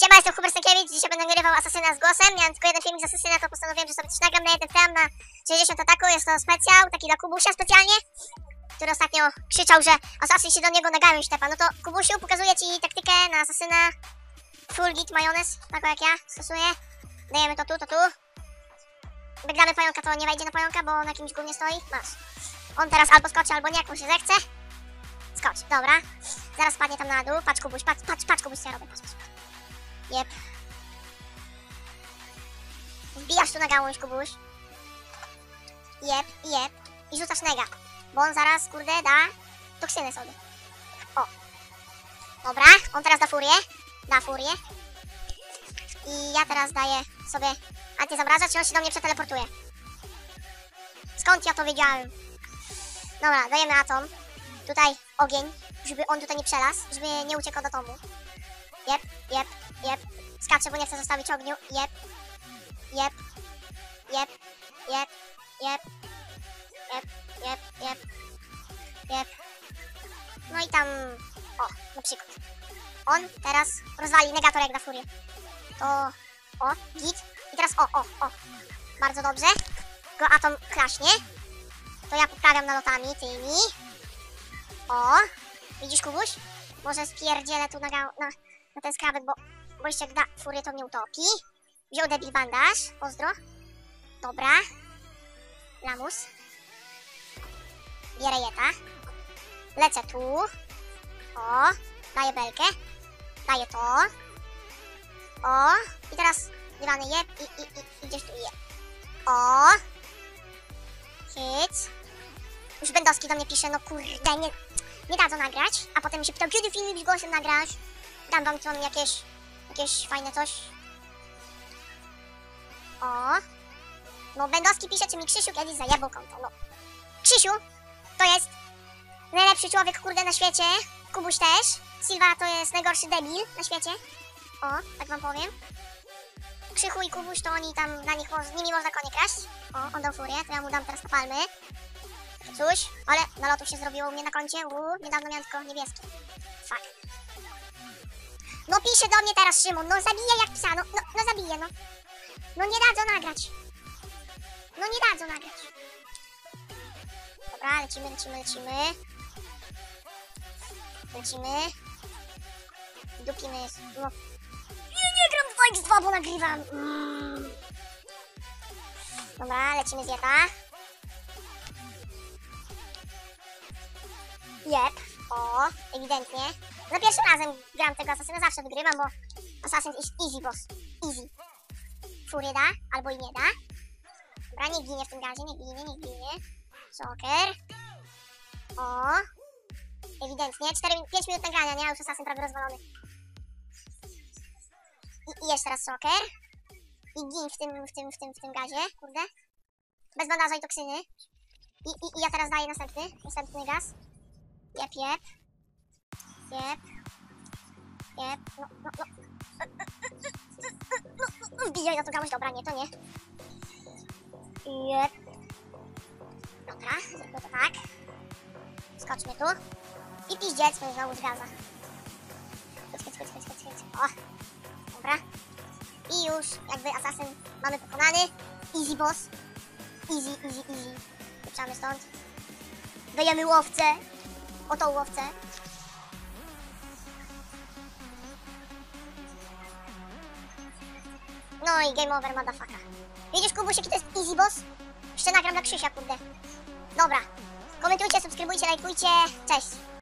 Siema, jestem Hubert Stankiewicz, dzisiaj będę nagrywał Asasyna z głosem. Miałem tylko jeden filmik z Asasyna, to postanowiłem, że sobie coś nagram na jeden temat na 60 ataku. Jest to specjal, taki dla Kubusia specjalnie, który ostatnio krzyczał, że Asasyn się do niego nagają Sztepa. No to Kubusiu, pokazuję Ci taktykę na Asasyna. Full git majonez, taką jak ja stosuję. Dajemy to tu, to tu. Jak damy pająka, to nie wejdzie na pająka, bo na kimś głównie stoi. Masz. On teraz albo skoczy, albo nie, jak mu się zechce. Skocz, dobra. Zaraz spadnie tam na dół. Patrz Kubuś, patrz, patrz, patrz Kubuś, co ja robię. Patrz, patrz. Jep. Wbijasz tu na gałąź, Kubuś. Jep, jep. I rzucasz nega. Bo on zaraz, kurde, da toksynę sobie. O. Dobra, on teraz da furię. Da furię. I ja teraz daję sobie antyzabrażacz i on się do mnie przeteleportuje. Skąd ja to wiedziałem? Dobra, dajemy atom. Tutaj ogień, żeby on tutaj nie przelazł, żeby nie uciekł do domu. Jep, jep, jep. Skaczę, bo nie chcę zostawić ogniu. Jep, jep, jep, jep, jep, jep, jep, jep, jep. No i tam, o, na przykład. On teraz rozwali negator jak da furię. To, o, git. I teraz o, o, o. Bardzo dobrze. Go atom klaśnie. To ja poprawiam nalotami tymi. O, widzisz Kubuś? Może spierdzielę tu na, na, na ten skrawek, bo, jak da furię, to mnie utopi. Wziął debil bandaż, pozdro. Dobra. Lamus. Bierę jeta. Lecę tu. O, daję belkę. Daję to. O, i teraz dywany jeb i, i, i, i gdzieś tu je. O. Hit. Już Będowski do mnie pisze, no kurde, nie, nie dadzą nagrać. A potem się pytał, kiedy filmik z głosem nagrać. Dam wam tam jakieś, jakieś fajne coś. O. No Będowski pisze, czy mi Krzysiu kiedyś zajebał konto. No. Krzysiu to jest najlepszy człowiek, kurde, na świecie. Kubuś też. Silva to jest najgorszy debil na świecie. O, tak wam powiem. Krzychu i Kubuś to oni tam, na nich, z nimi można konie kraść. O, on dał furię, to ja mu dam teraz palmy. Coś, ale nalotów się zrobiło u mnie na koncie. Uuu, niedawno miałem tylko niebieskie. Fuck. No pisze do mnie teraz Szymon, no zabije jak psa, no, no, no zabije, no. No nie dadzą nagrać. No nie dadzą nagrać. Dobra, lecimy, lecimy, lecimy. Lecimy. Dupimy. No. Nie, nie gram w X2, bo nagrywam. Mm. Dobra, lecimy z jeta. Jep. O, ewidentnie. Za pierwszym razem gram tego asasyna, zawsze wygrywam, bo asasyn jest easy boss. Easy. Furię da, albo i nie da. Dobra, nie ginie w tym gazie, nie ginie, nie ginie. Joker. O. Ewidentnie. 4, 5 minut nagrania, nie? Już asasyn prawie rozwalony. I, I jeszcze raz Joker. I gin w tym, w tym, w tym, w tym gazie, kurde. Bez bandaża i toksyny. I, i, I ja teraz daję następny, następny gaz. Jep, jep. Jep. Jep. No, no, no. Wbijaj na tą gałąź. Dobra, nie, to nie. Jep. Dobra, zróbmy to tak. Skoczmy tu. I piździecmy znowu z gaza. Chodź, chodź, chodź, chodź, chodź, chodź. O. Dobra. I już jakby asasyn mamy pokonany. Easy boss. Easy, easy, easy. Pieprzamy stąd. Dajemy łowcę. Oto łowcę. No i game over, motherfucker. Widzisz, Kubuś, to jest easy boss? Jeszcze nagram dla Krzysia, kurde. Dobra. Komentujcie, subskrybujcie, lajkujcie. Cześć.